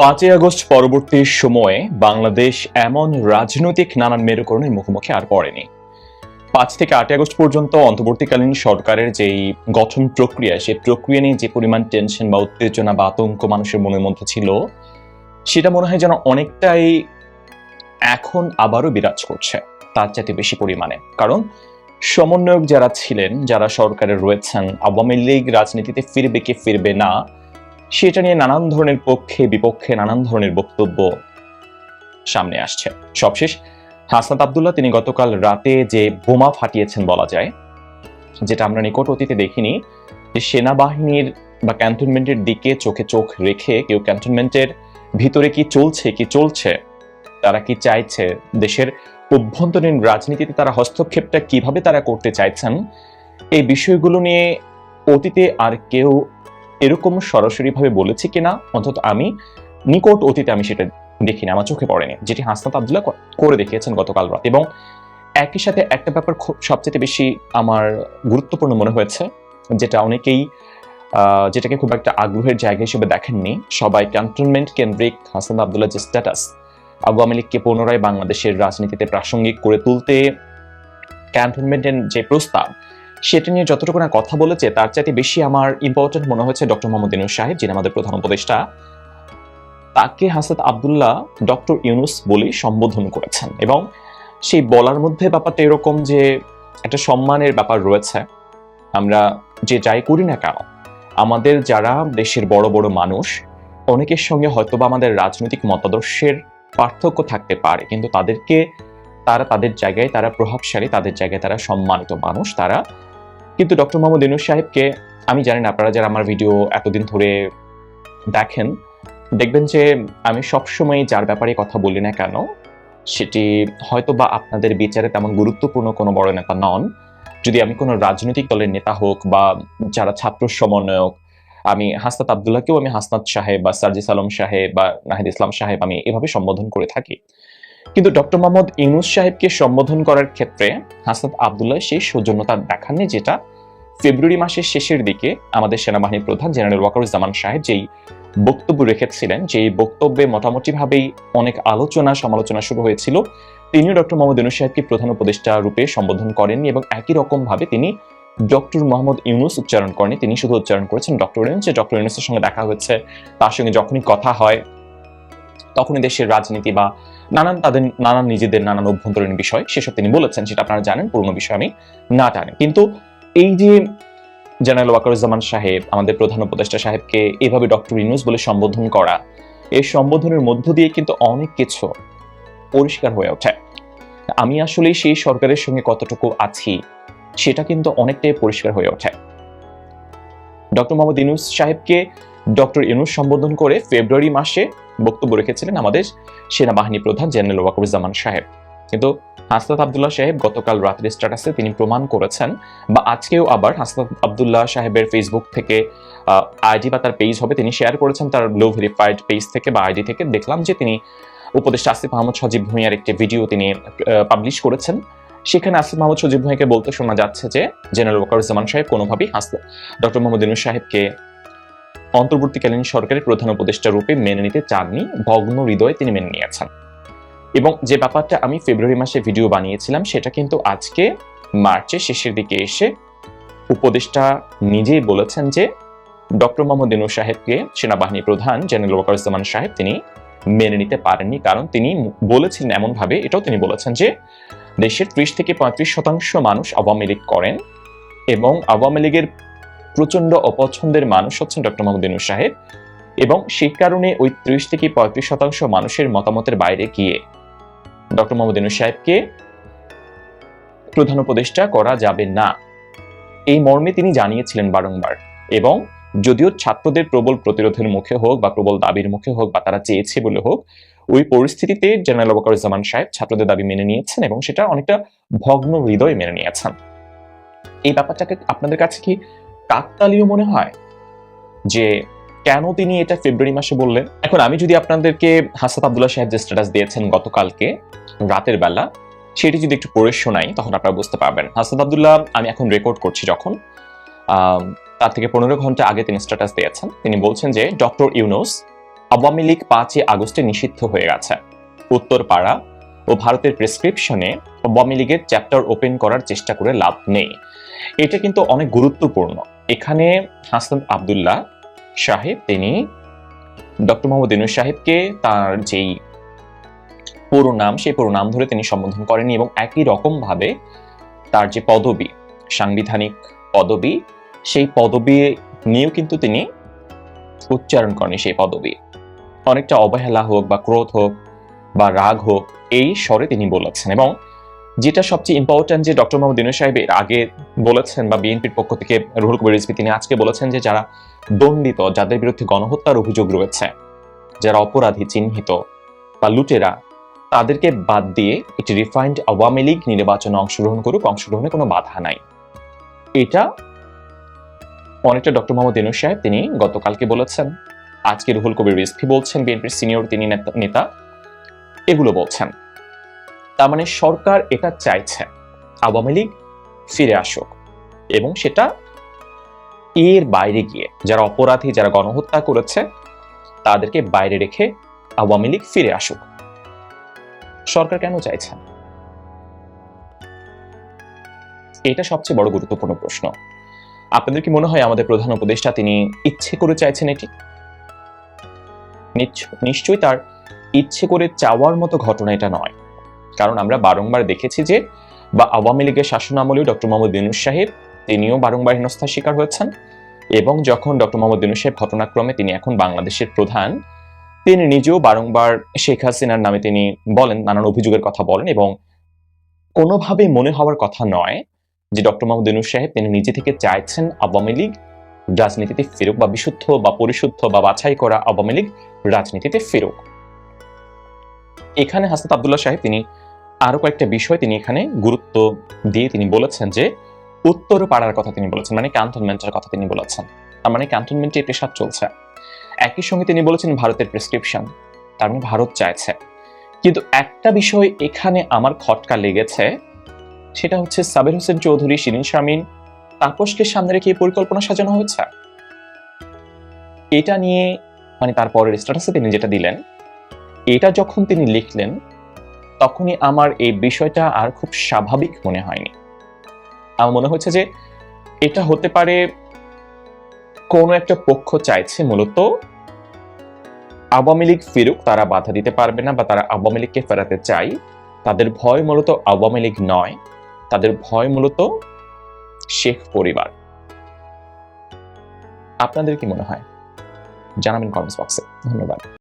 পাঁচই আগস্ট পরবর্তী সময়ে বাংলাদেশ এমন রাজনৈতিক নানান মেরুকরণের মুখোমুখি আর পড়েনি। পাঁচ থেকে আটই আগস্ট পর্যন্ত অন্তর্বর্তীকালীন সরকারের যেই গঠন প্রক্রিয়া সেই প্রক্রিয়া নিয়ে যে পরিমাণ টেনশন বা উত্তেজনা বা আতঙ্ক মানুষের মনের মধ্যে ছিল, সেটা মনে হয় যেন অনেকটাই এখন আবারও বিরাজ করছে, তার চাইতে বেশি পরিমাণে। কারণ সমন্বয়ক যারা ছিলেন, যারা সরকারে রয়েছেন, আওয়ামী লীগ রাজনীতিতে ফিরবে কি ফিরবে না সেটা নিয়ে নানান ধরনের পক্ষে, বিপক্ষে নানান ধরনের বক্তব্য সামনে আসছে। সবশেষ, হাসনাত আবদুল্লাহ তিনি গতকাল রাতে যে বোমা ফাটিয়েছেন বলা যায়, যেটা আমরা নিকট অতীতে দেখিনি, যে সেনাবাহিনীর বা ক্যান্টনমেন্টের দিকে চোখে চোখ রেখে কেউ ক্যান্টনমেন্টের ভিতরে কি চলছে কি চলছে, তারা কি চাইছে, দেশের অভ্যন্তরীণ রাজনীতিতে তারা হস্তক্ষেপটা কীভাবে তারা করতে চাইছেন, এই বিষয়গুলো নিয়ে অতীতে আর কেউ এরকম সরাসরিভাবে বলেছে কিনা, অন্তত আমি নিকট অতীতে আমি সেটা দেখিনি, আমার চোখে পড়েনি। যেটি হাসনাত আবদুল্লাহ করে দেখিয়েছেন গতকাল রাত। এবং একই সাথে একটা ব্যাপার সবচেয়ে বেশি আমার গুরুত্বপূর্ণ মনে হয়েছে, যেটা অনেকেই যেটাকে খুব একটা আগ্রহের জায়গা হিসেবে দেখেননি, সবাই ক্যান্টনমেন্ট কেন্দ্রিক হাসান আবদুল্লাহ যে স্ট্যাটাস আওয়ামী লীগকে পুনরায় বাংলাদেশের রাজনীতিতে প্রাসঙ্গিক করে তুলতে ক্যান্টনমেন্টের যে প্রস্তাব সেটা নিয়ে যতটুকু না কথা বলেছে, তার চাইতে বেশি আমার ইম্পর্টেন্ট মনে হয়েছে ডক্টর মোহাম্মদ ইউনুস সাহেব, যিনি আমাদের প্রধান উপদেষ্টা। তাকে হাসাত আবদুল্লাহ ডক্টর ইউনুস বলে সম্বোধন করেছেন এবং সেই বলার মধ্যে ব্যাপারটা এরকম যে একটা সম্মানের ব্যাপার রয়েছে। আমরা যে যাই করি না কেন, আমাদের যারা দেশের বড় বড় মানুষ, অনেকের সঙ্গে হয়তোবা আমাদের রাজনৈতিক মতাদর্শের পার্থক্য থাকতে পারে, কিন্তু তাদেরকে তারা তাদের জায়গায় তারা প্রভাবশালী, তাদের জায়গায় তারা সম্মানিত মানুষ, তারা কিন্তু ডক্টর মোহাম্মদ ইনুস সাহেবকে আমি জানি না, আপনারা যারা আমার ভিডিও এতদিন ধরে দেখেন, দেখবেন যে আমি সবসময় যার ব্যাপারে কথা বলি না কেন, সেটি হয়তো বা আপনাদের বিচারে তেমন গুরুত্বপূর্ণ কোনো বড় নেতা নন। যদি আমি কোনো রাজনৈতিক দলের নেতা হোক বা যারা ছাত্র সমন্বয়ক, আমি হাসনাত আবদুল্লাহকেও আমি হাসনাত সাহেব বা সার্জিস আলম সাহেব বা নাহিদ ইসলাম সাহেব আমি এভাবে সম্বোধন করে থাকি। কিন্তু ডক্টর মোহাম্মদ ইউনুস সাহেবকে সম্বোধন করার ক্ষেত্রে হাসনাত আবদুল্লাহ সেই সৌজন্যতা দেখাননি যেটা ফেব্রুয়ারি মাসের শেষের দিকে আমাদের সেনাবাহিনী প্রধান জেনারেল ওয়াকারুজ্জামান সাহেব যেই বক্তব্য রেখেছিলেন, যেই বক্তব্যে মোটামুটিভাবেই অনেক আলোচনা সমালোচনা শুরু হয়েছিল, তিনিও ডক্টর মোহাম্মদ ইউনুস সাহেবকে প্রধান উপদেষ্টা রূপে সম্বোধন করেননি এবং একই রকম ভাবে তিনি ডক্টর মোহাম্মদ ইউনুস উচ্চারণ করেনি তিনি শুধু উচ্চারণ করেছেন ডক্টর ইউনুস, যে ডক্টর ইউনুসের সঙ্গে দেখা হচ্ছে তার সঙ্গে যখনই কথা হয়, তখনই দেশের রাজনীতি বা নানান তাদের নানান নিজেদের নানান অভ্যন্তরীণ বিষয়, সেসব তিনি বলেছেন, সেটা আপনারা জানেন, পুরনো বিষয় আমি না জানি। কিন্তু এই যে জেনারেল ওয়াকারুজ্জামান সাহেব, আমাদের প্রধান উপদেষ্টা সাহেবকে এভাবে ডক্টর ইনুস বলে সম্বোধন করা, এই সম্বোধনের মধ্য দিয়ে কিন্তু অনেক কিছু পরিষ্কার হয়ে ওঠে। আমি আসলে সেই সরকারের সঙ্গে কতটুকু আছি, সেটা কিন্তু অনেকটাই পরিষ্কার হয়ে ওঠে। ডক্টর মোহাম্মদ ইনুস সাহেবকে ডক্টর ইনুস সম্বোধন করে ফেব্রুয়ারি মাসে বক্তব্য রেখেছিলেন আমাদের সেনাবাহিনী প্রধান জেনারেল ওয়াকারুজ্জামান সাহেব। কিন্তু হাসনাত আবদুল্লাহ সাহেব গতকাল রাতের স্ট্যাটাসে তিনি প্রমাণ করেছেন বা আজকেও আবার হাসনাত আবদুল্লাহ সাহেবের ফেসবুক থেকে আইডি বা তার পেজ হবে তিনি শেয়ার করেছেন তার লো ভেরিফাইড পেজ থেকে বা আইডি থেকে। দেখলাম যে তিনি উপদেষ্টা আসিফ মাহমুদ সজীব ভূঁইয়ার একটি ভিডিও তিনি পাবলিশ করেছেন। সেখানে আসিফ মাহমুদ সজীব ভূঁইয়াকে বলতে শোনা যাচ্ছে যে জেনারেল ওয়াকারুজ্জামান সাহেব কোনোভাবেই হাসতে ডক্টর মোহাম্মদ ইনুস সাহেবকে অন্তর্বর্তীকালীন সরকারের প্রধান উপদেষ্টা রূপে মেনে নিতে চাননি, ভগ্ন হৃদয়ে তিনি মেনে নিয়েছেন। এবং যে ব্যাপারটা আমি ফেব্রুয়ারি মাসে ভিডিও বানিয়েছিলাম, সেটা কিন্তু আজকে মার্চের শেষের দিকে এসে উপদেষ্টা নিজেই বলেছেন যে ডক্টর মোহাম্মদ ইনু সাহেবকে সেনাবাহিনী প্রধান জেনারেল ওয়াকারুজ্জামান সাহেব তিনি মেনে নিতে পারেননি। কারণ তিনি বলেছিলেন এমনভাবে, এটাও তিনি বলেছেন যে দেশের ত্রিশ থেকে পঁয়ত্রিশ শতাংশ মানুষ আওয়ামী লীগ করেন এবং আওয়ামী লীগের প্রচণ্ড অপছন্দের মানুষ হচ্ছেন ডক্টর মোহাম্মদ ইনু সাহেব এবং সেই কারণে ওই ত্রিশ থেকে পঁয়ত্রিশ শতাংশ মানুষের মতামতের বাইরে গিয়ে ডক্টর মোহাম্মদ ইনু সাহেবকে প্রধান উপদেষ্টা করা যাবে না। এই মর্মে তিনি জানিয়েছিলেন বারংবার, এবং যদিও ছাত্রদের প্রবল প্রতিরোধের মুখে হোক বা প্রবল দাবির মুখে হোক বা তারা চেয়েছে বলে হোক, ওই পরিস্থিতিতে জেনারেল ওয়াকারুজ্জামান সাহেব ছাত্রদের দাবি মেনে নিয়েছেন এবং সেটা অনেকটা ভগ্ন হৃদয় মেনে নিয়েছেন। এই ব্যাপারটাকে আপনাদের কাছে কি কাকতালীয় মনে হয়? যে কেন তিনি এটা ফেব্রুয়ারি মাসে বললেন? এখন আমি যদি আপনাদেরকে হাসাত আবদুল্লাহ সাহেব যে স্ট্যাটাস দিয়েছেন গতকালকে, রাতের বেলা, সেটি যদি একটু পড়ে শোনাই, তখন আপনারা বুঝতে পারবেন। হাসাত আবদুল্লাহ, আমি এখন রেকর্ড করছি যখন তার থেকে পনেরো ঘণ্টা আগে তিনি স্ট্যাটাস দিয়েছেন। তিনি বলছেন যে, ডক্টর ইউনুস আওয়ামী লীগ পাঁচই আগস্টে নিষিদ্ধ হয়ে গেছে। উত্তরপাড়া ও ভারতের প্রেসক্রিপশনে আওয়ামী লীগের চ্যাপ্টার ওপেন করার চেষ্টা করে লাভ নেই। এটা কিন্তু অনেক গুরুত্বপূর্ণ। এখানে হাসান আবদুল্লাহ সাহেব, তিনি ডক্টর মোহাম্মদ ইনুস সাহেবকে তার যেই পুরো নাম, সেই পুরো নাম ধরে তিনি সম্বোধন করেনি এবং একই রকম ভাবে তার যে পদবি, সাংবিধানিক পদবি, সেই পদবি নিয়েও কিন্তু তিনি উচ্চারণ করেনি সেই পদবি। অনেকটা অবহেলা হোক বা ক্রোধ হোক বা রাগ হোক, এই স্বরে তিনি বলেছেন এবং যেটা সবচেয়ে ইম্পর্ট্যান্ট যে ডক্টর মোহাম্মদ ইনুস সাহেব এর আগে বলেছেন বা বিএনপির পক্ষ থেকে রুহুল কবির রিজভী তিনি আজকে বলেছেন যে যারা দণ্ডিত, যাদের বিরুদ্ধে গণহত্যার অভিযোগ রয়েছে, যারা অপরাধী, চিহ্নিত বা লুটেরা, তাদেরকে বাদ দিয়ে একটি রিফাইন্ড আওয়ামী লীগ নির্বাচনে অংশগ্রহণ করুক, অংশগ্রহণে কোনো বাধা নাই। এটা অনেকটা ডক্টর মোহাম্মদ ইনুস সাহেব তিনি গতকালকে বলেছেন। আজকে রুহুল কবির রিজভী বলছেন, বিএনপির সিনিয়র তিনি নেতা, এগুলো বলছেন। তার মানে সরকার এটা চাইছে। আওয়ামী লীগ ফিরে আসুক এবং সেটা এর বাইরে গিয়ে যারা অপরাধী, যারা গণহত্যা করেছে, তাদেরকে বাইরে রেখে আওয়ামী লীগ ফিরে আসুক। সরকার কেন চাইছে? এটা সবচেয়ে বড় গুরুত্বপূর্ণ প্রশ্ন। আপনাদের কি মনে হয় আমাদের প্রধান উপদেষ্টা তিনি ইচ্ছে করে চাইছেন এটি? নিশ্চ- নিশ্চয়ই তার ইচ্ছে করে চাওয়ার মতো ঘটনা এটা নয়। কারণ আমরা বারংবার দেখেছি যে, বা আওয়ামী লীগের শাসন আমলেও ডক্টর মোহাম্মদ ইউনুস সাহেব তিনিও বারংবার হেনস্থার শিকার হয়েছেন এবং যখন ডক্টর মোহাম্মদ ইউনুস সাহেব ঘটনাক্রমে তিনি এখন বাংলাদেশের প্রধান, তিনি নিজেও বারংবার শেখ হাসিনার নামে তিনি বলেন, নানান অভিযোগের কথা বলেন এবং কোনোভাবে মনে হওয়ার কথা নয় যে ডক্টর মোহাম্মদ ইউনুস সাহেব তিনি নিজে থেকে চাইছেন আওয়ামী লীগ রাজনীতিতে ফেরুক বা বিশুদ্ধ বা পরিশুদ্ধ বা বাছাই করা আওয়ামী লীগ রাজনীতিতে ফেরুক। এখানে হাসনাত আবদুল্লাহ সাহেব তিনি আরও কয়েকটা বিষয় তিনি এখানে গুরুত্ব দিয়ে তিনি বলেছেন যে উত্তর পাড়ার কথা তিনি বলেছেন মানে ক্যান্টনমেন্টের কথা তিনি বলেছেন। তার মানে ক্যান্টনমেন্টে প্রেশার চলছে। একই সঙ্গে তিনি বলেছেন ভারতের প্রেসক্রিপশন তার মানে ভারত চাইছে। কিন্তু একটা বিষয় এখানে আমার খটকা লেগেছে, সেটা হচ্ছে সাবির হোসেন চৌধুরী, শিরিন শারমিন তাপসকে সামনে রেখে পরিকল্পনা সাজানো হয়েছে। এটা নিয়ে মানে তারপরের স্ট্যাটাসে তিনি যেটা দিলেন এটা যখন তিনি লিখলেন, তখনই আমার এই বিষয়টা আর খুব স্বাভাবিক মনে হয়নি। আমার মনে হচ্ছে যে এটা হতে পারে কোনো একটা পক্ষ চাইছে মূলত আওয়ামী লীগ ফিরুক, তারা বাধা দিতে পারবে না বা তারা আওয়ামী লীগকে ফেরাতে চাই। তাদের ভয় মূলত আওয়ামী লীগ নয়, তাদের ভয় মূলত শেখ পরিবার। আপনাদের কি মনে হয়? জানাবেন কমেন্টস বক্সে। ধন্যবাদ।